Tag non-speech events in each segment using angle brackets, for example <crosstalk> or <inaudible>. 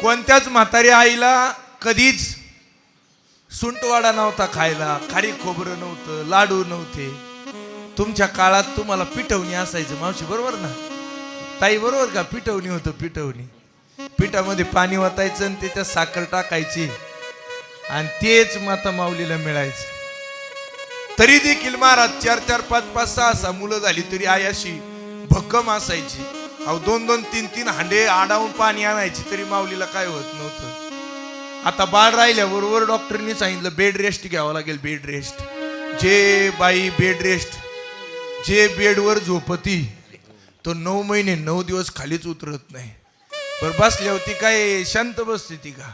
कोणत्याच म्हातारी आईला कधीच सुंटवाडा नव्हता खायला खारी खोबरं नव्हतं लाडू नव्हते. तुमच्या काळात तुम्हाला पिठवणी असायचं मावशी बरोबर ना? ताई बरोबर का? पिठवणी होतं पिठवणी. पिठामध्ये पाणी वाटायचं आणि त्याच्यात साखर टाकायची. आणि तेच माता माऊलीला मिळायचं. तरी देखील महाराज चार चार पाच पाच सहा सहा मुलं झाली तरी आई अशी भक्कम असायची. अहो दोन दोन तीन तीन हांडे आडावून पाणी आणायची तरी माऊलीला काय होत नव्हतं. आता बाळ राहिल्याबरोबर डॉक्टरनी सांगितलं बेड रेस्ट घ्यावं लागेल bed rest. J by bed rest जे बेडवर झोपती तो नऊ महिने नऊ दिवस खालीच उतरत नाही. बर बसली होती काय शांत बसते ती का?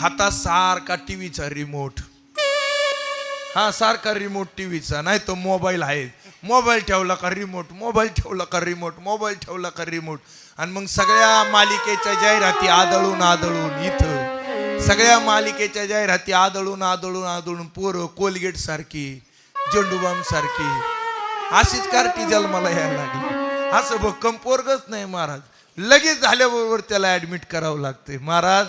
हातात सारखा टीव्हीचा रिमोट हा सारखा रिमोट टीव्हीचा नाही तो मोबाईल आहे. मोबाईल ठेवला का रिमोट मोबाईल ठेवला का रिमोट मोबाईल ठेवला का रिमोट आणि मग सगळ्या मालिकेच्या जाहिराती आदळून आदळून इथं. सगळ्या मालिकेच्या जाहिराती आदळून आदळून आदळून पोरं कोलगेट सारखी झेंडूबाम सारखी. अशीच कार्टी जन्माला यायला लागली. असं भक्कम पोरगच नाही महाराज. लगेच झाल्याबरोबर त्याला ऍडमिट करावं लागते महाराज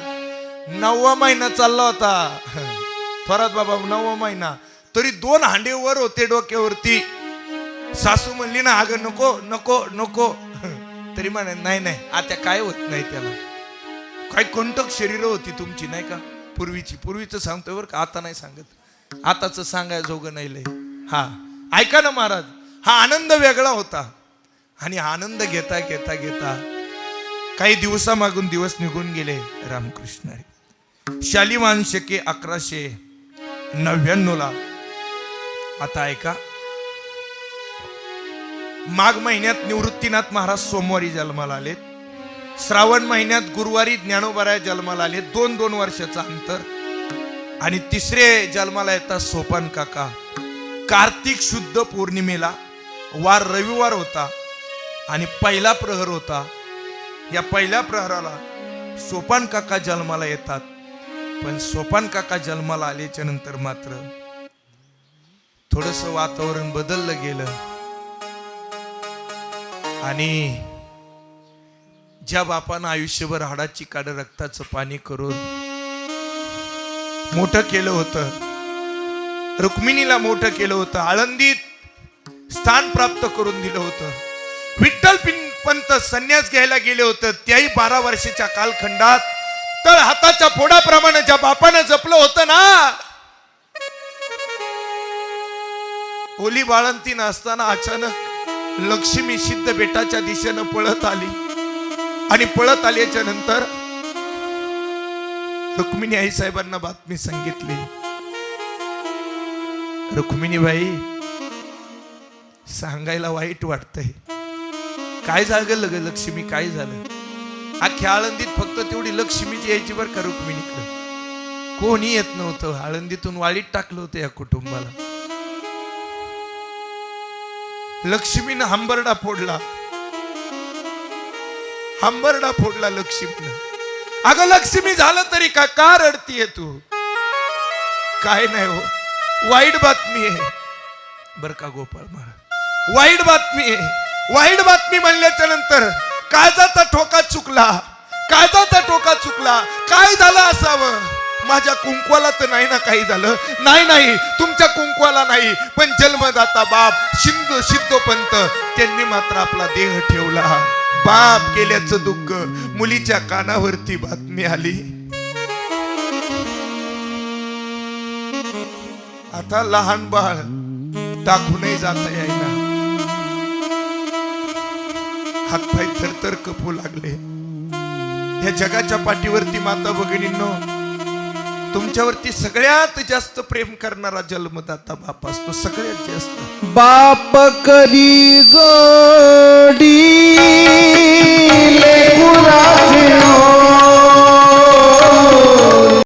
नववा महिना चालला होता. <laughs> थोरात बाबा नववा महिना. तरी दोन हांडे वर होते डोक्यावरती. सासू म्हणली ना अगं नको नको नको. <laughs> तरी म्हणे नाही नाही आता काय होत नाही त्याला. काय कंटक शरीर होती तुमची नाही का? पूर्वीची पूर्वीचं सांगतोय बरं का आता नाही सांगत. आताच सांगाय जोगं नाही लय. हा. ऐका ना महाराज हा आनंद वेगळा होता. आणि आनंद घेता घेता घेता काही दिवसामागून दिवस निघून गेले रामकृष्ण शालिमान शालिवान शके अकराशे नव्याण्णवला. आता ऐका माघ महिन्यात निवृत्तीनाथ महाराज सोमवारी जन्माला आलेत. श्रावण महिन्यात गुरुवारी ज्ञानोबराय जन्माला आले दोन दोन वर्षाचं अंतर. आणि तिसरे जन्माला येतात सोपान काका. कार्तिक शुद्ध पौर्णिमेला वार रविवार होता आणि पहिला प्रहर होता. या पहिल्या प्रहराला सोपान काका जन्माला येतात. पण सोपान काका जन्माला आल्याच्यानंतर मात्र थोडस वातावरण बदललं गेलं. आणि ज्या बापानं आयुष्यभर हाडाची काड रक्ताचं पाणी करून मोठं केलं होतं रुक्मिणीला मोठं केलं होतं आळंदीत स्थान प्राप्त करून दिलं होतं विठ्ठल पंत संन्यास घ्यायला गेले होते त्याही बारा वर्षाच्या कालखंडात तर हाताच्या फोडाप्रमाणे ज्या बापानं जपलं होतं ना ओली बाळंतीन असताना अचानक लक्ष्मी सिद्ध बेटाच्या दिशेनं पळत आली. आणि पळत आल्याच्यानंतर रुक्मिणी आई साहेबांना बातमी सांगितली. रुक्मिणीबाई सांगायला वाईट वाटतंय. काय झालं ग लक्ष्मी? काय झालं? अख्ख्या आळंदीत फक्त तेवढी लक्ष्मीची यायची बरं का रुक्मिणीकडे? कोणी येत नव्हतं. आळंदीतून वाळीत टाकलं होतं या कुटुंबाला. लक्ष्मीनं हंबरडा फोडला. हंबरडा फोडला लक्ष्मीनं. अगं लक्ष्मी झालं तरी का का रडतीये तू? काय नाही हो. वाईट बातमी आहे. बर का गोपाळ महाराज? वाईट बातमी आहे. वाईट बातमी म्हणल्याच्या नंतर काळजाचा ठोका चुकला. काळजाचा ठोका चुकला. काय झालं असावं? माझ्या कुंकवाला तर नाही ना काही झालं. नाही नाही तुमच्या कुंकवाला नाही. पण जन्मदाता बाप शिंदो सिद्धोपंत त्यांनी मात्र आपला देह ठेवला. बाप केल्याचं दुःख मुलीच्या कानावरती बातमी आली. आता लहान बाळ टाकूनही जाता यायला. हातपाय थरथर कपू लागले. ह्या जगाच्या पाठीवरती माता भगिनींनो तुमच्यावरती सगळ्यात जास्त प्रेम करणारा जन्मदाता बाप असतो सगळ्यात जास्त. बाप करी जोडी लेकुरा